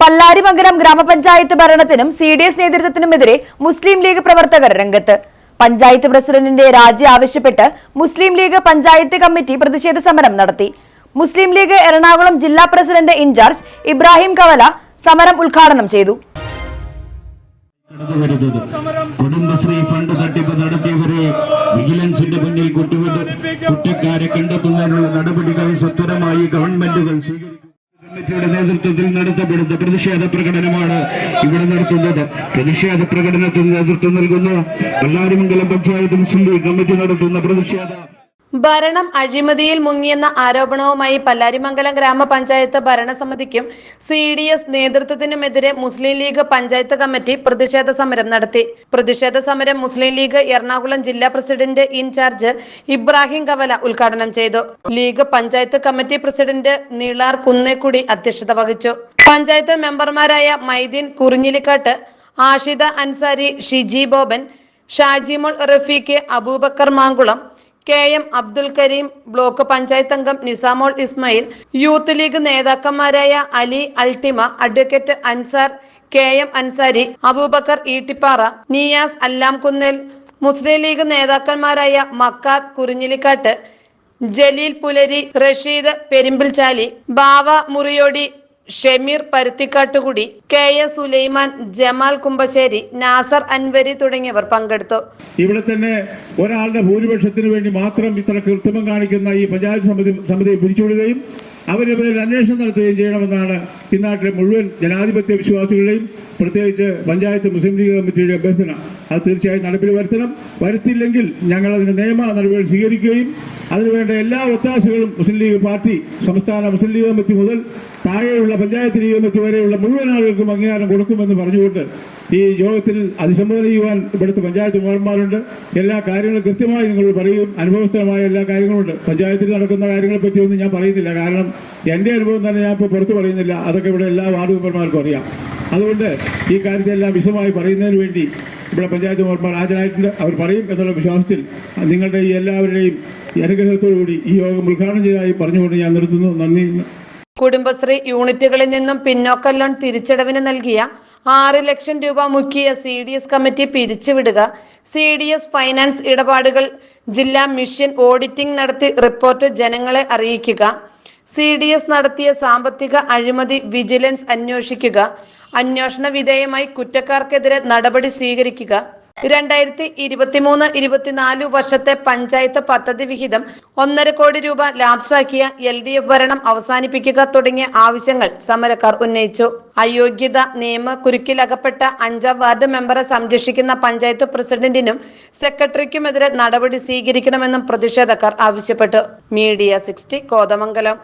പല്ലാരിമംഗലം ഗ്രാമപഞ്ചായത്ത് ഭരണത്തിനും C D S നേതൃത്വത്തിനുമെതിരെ മുസ്ലിം ലീഗ് പ്രവർത്തകർ രംഗത്ത്. പഞ്ചായത്ത് പ്രസിഡന്റിന്റെ രാജി ആവശ്യപ്പെട്ട് മുസ്ലിം ലീഗ് പഞ്ചായത്ത് കമ്മിറ്റി പ്രതിഷേധ സമരം നടത്തി. മുസ്ലിം ലീഗ് എറണാകുളം ജില്ലാ പ്രസിഡന്റ് ഇൻചാർജ് ഇബ്രാഹിം കവല സമരം ഉദ്ഘാടനം ചെയ്തു. കുടുംബശ്രീ ഫണ്ട് തട്ടിപ്പ് നടത്തിയവരെ വിജിലൻസിന്റെ മുന്നിൽ കുറ്റക്കാരെ കണ്ടെത്തുന്നതിനുള്ള നടപടികൾ സത്വരമായി ഗവൺമെന്റുകൾ സ്വീകരിക്കും കമ്മിറ്റിയുടെ നേതൃത്വത്തിൽ നടത്തപ്പെടുന്ന പ്രതിഷേധ പ്രകടനമാണ് ഇവിടെ നടത്തുന്നത്. പ്രതിഷേധ പ്രകടനത്തിന് നേതൃത്വം നൽകുന്ന കല്ലാരിമംഗലം പഞ്ചായത്ത് മുസ്ലിം കമ്മിറ്റി നടത്തുന്ന പ്രതിഷേധ ഭരണം അഴിമതിയിൽ മുങ്ങിയെന്ന ആരോപണവുമായി പല്ലാരിമംഗലം ഗ്രാമപഞ്ചായത്ത് ഭരണസമിതിക്കും സി ഡി എസ് നേതൃത്വത്തിനുമെതിരെ മുസ്ലിം ലീഗ് പഞ്ചായത്ത് കമ്മിറ്റി പ്രതിഷേധ സമരം നടത്തി. പ്രതിഷേധ സമരം മുസ്ലിം ലീഗ് എറണാകുളം ജില്ലാ പ്രസിഡന്റ് ഇൻചാർജ് ഇബ്രാഹിം കവല ഉദ്ഘാടനം ചെയ്തു. ലീഗ് പഞ്ചായത്ത് കമ്മിറ്റി പ്രസിഡന്റ് നീളാർ കുന്നേക്കുടി അധ്യക്ഷത വഹിച്ചു. പഞ്ചായത്ത് മെമ്പർമാരായ Maideen Kurinjilikattu Ashida Ansari Shiji Boban Shajimol Rafeeq Abubakar Mankulam K M Abdul Kareem block panchayat അംഗം Nisamol Ismail youth League നേതാക്കന്മാരായ Ali Altima advocate Ansar K M Ansari Abubakar Eettippara Niyas Allamkunnel Muslim League നേതാക്കന്മാരായ Makkad കുറിഞ്ഞിലിക്കാട്ട് Jaleel Pulari Rasheed Perumbilchali Bava Muriyodi Shameer പരുത്തിക്കാട്ടുകുടി K A Sulaiman Jamal Kumbassery Nasar Anwari തുടങ്ങിയവർ പങ്കെടുത്തു. ഇവിടെ തന്നെ ഒരാളുടെ ഭൂരിപക്ഷത്തിന് വേണ്ടി മാത്രം ഇത്ര കൃത്രിമം കാണിക്കുന്ന ഈ പഞ്ചായത്ത് സമിതി സമിതിയെ പിരിച്ചുവിടുകയും അവരുടെ പേരിൽ അന്വേഷണം നടത്തുകയും ചെയ്യണമെന്നാണ് ഈ നാട്ടിലെ മുഴുവൻ ജനാധിപത്യ വിശ്വാസികളുടെയും പ്രത്യേകിച്ച് പഞ്ചായത്ത് മുസ്ലിം ലീഗ് കമ്മിറ്റിയുടെ അഭ്യർത്ഥന. അത് തീർച്ചയായും നടപ്പിൽ വരുത്തണം. വരുത്തില്ലെങ്കിൽ ഞങ്ങൾ അതിന് നിയമ നടപടികൾ സ്വീകരിക്കുകയും അതിനുവേണ്ട എല്ലാ ഒത്താശകളും മുസ്ലിം ലീഗ് പാർട്ടി സംസ്ഥാന മുസ്ലിം ലീഗ് കമ്മിറ്റി മുതൽ താഴെയുള്ള പഞ്ചായത്ത് ലീഗ് കമ്മിറ്റി വരെയുള്ള മുഴുവൻ ആളുകൾക്കും അംഗീകാരം കൊടുക്കുമെന്ന് പറഞ്ഞുകൊണ്ട് ഈ യോഗത്തിൽ അതിസംബോധന ചെയ്യുവാൻ ഇവിടുത്തെ പഞ്ചായത്ത് മെമ്പർമാരുണ്ട് എല്ലാ കാര്യങ്ങളും കൃത്യമായി നിങ്ങൾ പറയും അനുഭവസ്ഥമായ എല്ലാ കാര്യങ്ങളുമുണ്ട്. പഞ്ചായത്തിൽ നടക്കുന്ന കാര്യങ്ങളെ പറ്റിയൊന്നും ഞാൻ പറയുന്നില്ല. കാരണം എന്റെ അനുഭവം തന്നെ ഞാൻ ഇപ്പോൾ പുറത്തു പറയുന്നില്ല. അതൊക്കെ ഇവിടെ എല്ലാ വാർഡ് മെമ്പർമാർക്കും അറിയാം. അതുകൊണ്ട് ഈ കാര്യത്തെല്ലാം വിശദമായി പറയുന്നതിന് വേണ്ടി ഇവിടെ പഞ്ചായത്ത് മെമ്പർമാർ ഹാജരായിട്ടുണ്ട്. അവർ പറയും എന്നുള്ള വിശ്വാസത്തിൽ നിങ്ങളുടെ ഈ എല്ലാവരുടെയും അനുഗ്രഹത്തോടുകൂടി കൂടി ഈ യോഗം ഉദ്ഘാടനം ചെയ്തതായി പറഞ്ഞുകൊണ്ട് ഞാൻ നിർത്തുന്നു. നന്ദി. കുടുംബശ്രീ യൂണിറ്റുകളിൽ നിന്നും പിന്നോക്ക ലോൺ തിരിച്ചടവിന് നൽകിയ ആറ് ലക്ഷം രൂപ മുക്കിയ സി ഡി എസ് കമ്മിറ്റി പിരിച്ചുവിടുക. സി ഡി എസ് ഫൈനാൻസ് ഇടപാടുകൾ ജില്ലാ മിഷൻ ഓഡിറ്റിംഗ് നടത്തി റിപ്പോർട്ട് ജനങ്ങളെ അറിയിക്കുക. സി ഡി എസ് നടത്തിയ സാമ്പത്തിക അഴിമതി വിജിലൻസ് അന്വേഷിക്കുക. അന്വേഷണ വിധേയമായി കുറ്റക്കാർക്കെതിരെ നടപടി സ്വീകരിക്കുക. രണ്ടായിരത്തി ഇരുപത്തിമൂന്ന് ഇരുപത്തിനാല് വർഷത്തെ പഞ്ചായത്ത് പദ്ധതി വിഹിതം ഒന്നര കോടി രൂപ ലാപ്സാക്കിയ എൽ ഡി എഫ് ഭരണം അവസാനിപ്പിക്കുക തുടങ്ങിയ ആവശ്യങ്ങൾ സമരക്കാർ ഉന്നയിച്ചു. അയോഗ്യത നിയമ കുരുക്കിലകപ്പെട്ട അഞ്ചാം വാർഡ് മെമ്പറെ സംരക്ഷിക്കുന്ന പഞ്ചായത്ത് പ്രസിഡന്റിനും സെക്രട്ടറിക്കുമെതിരെ നടപടി സ്വീകരിക്കണമെന്നും പ്രതിഷേധക്കാർ ആവശ്യപ്പെട്ടു. Media sixty Kothamangalam.